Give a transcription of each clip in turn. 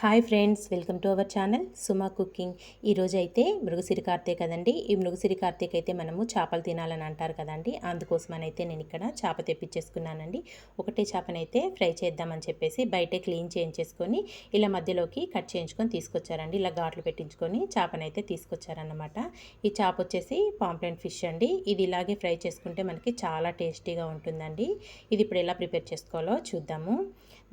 Hi friends welcome to our channel Suma cooking. ఈరోజు అయితే మృగసిరి కార్తీక్ కదండి. ఈ మృగసిరి కార్తీక్ అయితే మనము చేపలు తినాలని అంటారు కదండి. అందుకోసమని అయితే నేను ఇక్కడ చేప తెప్పించేసుకున్నానండి. ఒకటే చేపనైతే ఫ్రై చేద్దామని చెప్పేసి బయట క్లీన్ చేయించేసుకొని ఇలా మధ్యలోకి కట్ చేయించుకొని తీసుకొచ్చారండి. ఇలా ఘాట్లు పెట్టించుకొని చేపనైతే తీసుకొచ్చారన్నమాట. ఈ చేప వచ్చేసి పాంప్లెంట్ ఫిష్ అండి. ఇది ఇలాగే ఫ్రై చేసుకుంటే మనకి చాలా టేస్టీగా ఉంటుందండి. ఇది ఇప్పుడు ఎలా ప్రిపేర్ చేసుకోవాలో చూద్దాము.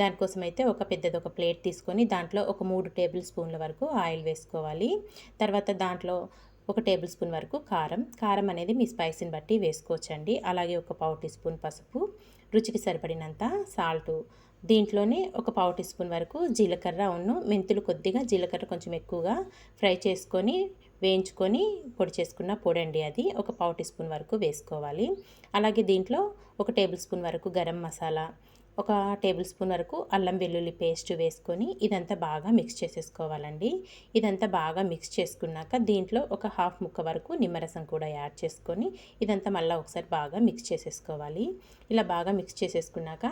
దానికోసం అయితే ఒక పెద్దది ఒక ప్లేట్ తీసుకొని దాంట్లో ఒక మూడు టేబుల్ స్పూన్ల వరకు ఆయిల్ వేసుకోవాలి. తర్వాత దాంట్లో ఒక టేబుల్ స్పూన్ వరకు కారం. కారం అనేది మీ స్పైసీని బట్టి వేసుకోవచ్చండి. అలాగే ఒక పావు టీ స్పూన్ పసుపు రుచికి సరిపడినంత సాల్టు దీంట్లోనే ఒక పావు టీ స్పూన్ వరకు జీలకర్ర ఉన్ను మెంతులు కొద్దిగా జీలకర్ర కొంచెం ఎక్కువగా ఫ్రై చేసుకొని వేయించుకొని పొడి చేసుకున్న పొడండి అది. ఒక పావు టీ స్పూన్ వరకు వేసుకోవాలి. అలాగే దీంట్లో ఒక టేబుల్ స్పూన్ వరకు గరం మసాలా ఒక టేబుల్ స్పూన్ వరకు అల్లం వెల్లుల్లి పేస్ట్ వేసుకొని ఇదంతా బాగా మిక్స్ చేసేసుకోవాలండి. ఇదంతా బాగా మిక్స్ చేసుకున్నాక దీంట్లో ఒక హాఫ్ ముక్క వరకు నిమ్మరసం కూడా యాడ్ చేసుకొని ఇదంతా మళ్ళీ ఒకసారి బాగా మిక్స్ చేసేసుకోవాలి. ఇలా బాగా మిక్స్ చేసేసుకున్నాక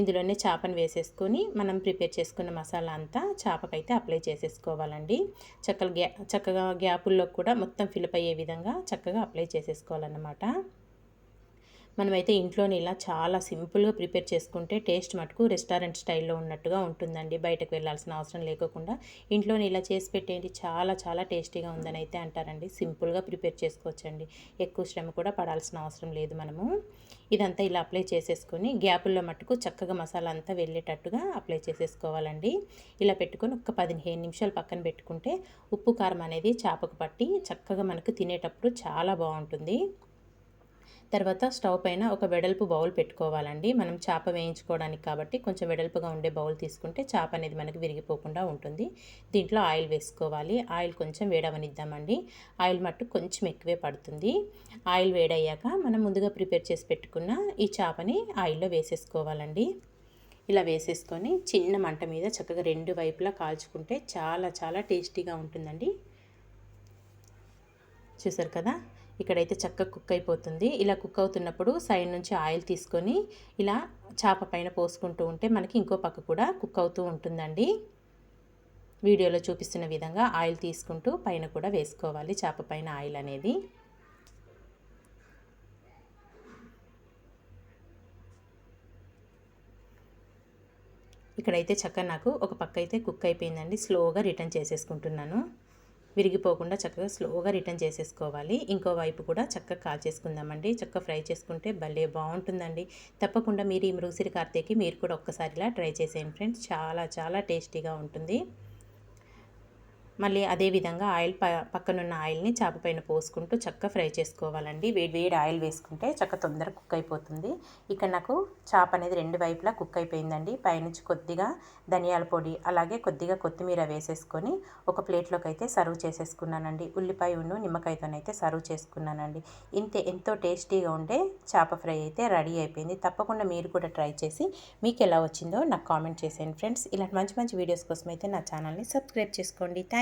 ఇందులోనే చేపను వేసేసుకొని మనం ప్రిపేర్ చేసుకున్న మసాలా అంతా చేపకైతే అప్లై చేసేసుకోవాలండి. చక్కగా గ్యా చక్కగా గ్యాపుల్లో కూడా మొత్తం ఫిల్ప్ అయ్యే విధంగా చక్కగా అప్లై చేసేసుకోవాలన్నమాట. మనమైతే ఇంట్లోనే ఇలా చాలా సింపుల్గా ప్రిపేర్ చేసుకుంటే టేస్ట్ మటుకు రెస్టారెంట్ స్టైల్లో ఉన్నట్టుగా ఉంటుందండి. బయటకు వెళ్ళాల్సిన అవసరం లేకుండా ఇంట్లోనే ఇలా చేసి పెట్టేయండి. చాలా చాలా టేస్టీగా ఉందని అయితే అంటారండి. సింపుల్గా ప్రిపేర్ చేసుకోవచ్చండి. ఎక్కువ శ్రమ కూడా పడాల్సిన అవసరం లేదు మనము. ఇదంతా ఇలా అప్లై చేసేసుకొని గ్యాపుల్లో మట్టుకు చక్కగా మసాలా అంతా వెళ్ళేటట్టుగా అప్లై చేసేసుకోవాలండి. ఇలా పెట్టుకొని ఒక పదిహేను నిమిషాలు పక్కన పెట్టుకుంటే ఉప్పు కారం అనేది చేపకు పట్టి చక్కగా మనకు తినేటప్పుడు చాలా బాగుంటుంది. తర్వాత స్టవ్ పైన ఒక వెడల్పు బౌల్ పెట్టుకోవాలండి. మనం చేప వేయించుకోవడానికి కాబట్టి కొంచెం వెడల్పుగా ఉండే బౌల్ తీసుకుంటే చేప అనేది మనకి విరిగిపోకుండా ఉంటుంది. దీంట్లో ఆయిల్ వేసుకోవాలి. ఆయిల్ కొంచెం వేడవనిద్దామండి. ఆయిల్ మట్టు కొంచెం ఎక్కువే పడుతుంది. ఆయిల్ వేడయ్యాక మనం ముందుగా ప్రిపేర్ చేసి పెట్టుకున్న ఈ చేపని ఆయిల్లో వేసేసుకోవాలండి. ఇలా వేసేసుకొని చిన్న మంట మీద చక్కగా రెండు వైపులా కాల్చుకుంటే చాలా చాలా టేస్టీగా ఉంటుందండి. చూసారు కదా? ఇక్కడైతే చక్కగా కుక్ అయిపోతుంది. ఇలా కుక్ అవుతున్నప్పుడు సైడ్ నుంచి ఆయిల్ తీసుకొని ఇలా చేప పైన పోసుకుంటూ ఉంటే మనకి ఇంకో పక్క కూడా కుక్ అవుతూ ఉంటుందండి. వీడియోలో చూపిస్తున్న విధంగా ఆయిల్ తీసుకుంటూ పైన కూడా వేసుకోవాలి చేప పైన ఆయిల్ అనేది. ఇక్కడైతే చక్క నాకు ఒక పక్క అయితే కుక్ అయిపోయిందండి. స్లోగా రిటర్న్ చేసేసుకుంటున్నాను. విరిగిపోకుండా చక్కగా స్లోగా రిటర్న్ చేసేసుకోవాలి. ఇంకో వైపు కూడా చక్కగా కాల్ చేసుకుందామండి. చక్కగా ఫ్రై చేసుకుంటే భలే బాగుంటుందండి. తప్పకుండా మీరు ఈ మృగసిరి కార్తీకి మీరు కూడా ఒక్కసారిలా ట్రై చేసేయండి ఫ్రెండ్స్. చాలా చాలా టేస్టీగా ఉంటుంది. మళ్ళీ అదేవిధంగా ఆయిల్ ప పక్కనున్న ఆయిల్ని చేప పైన పోసుకుంటూ చక్క ఫ్రై చేసుకోవాలండి. వేడి వేడి ఆయిల్ వేసుకుంటే చక్క తొందరగా కుక్ అయిపోతుంది. ఇక్కడ నాకు చేప అనేది రెండు వైపులా కుక్ అయిపోయిందండి. పైనుంచి కొద్దిగా ధనియాల పొడి అలాగే కొద్దిగా కొత్తిమీర వేసేసుకొని ఒక ప్లేట్లోకి అయితే సర్వ్ చేసేసుకున్నానండి. ఉల్లిపాయ ఉన్ను నిమ్మకాయతోనైతే సర్వ్ చేసుకున్నానండి. ఇంతే ఎంతో టేస్టీగా ఉండే చేప ఫ్రై అయితే రెడీ అయిపోయింది. తప్పకుండా మీరు కూడా ట్రై చేసి మీకు ఎలా వచ్చిందో నాకు కామెంట్ చేసేయండి ఫ్రెండ్స్. ఇలాంటి మంచి మంచి వీడియోస్ కోసం అయితే నా ఛానల్ని సబ్స్క్రైబ్ చేసుకోండి. Thank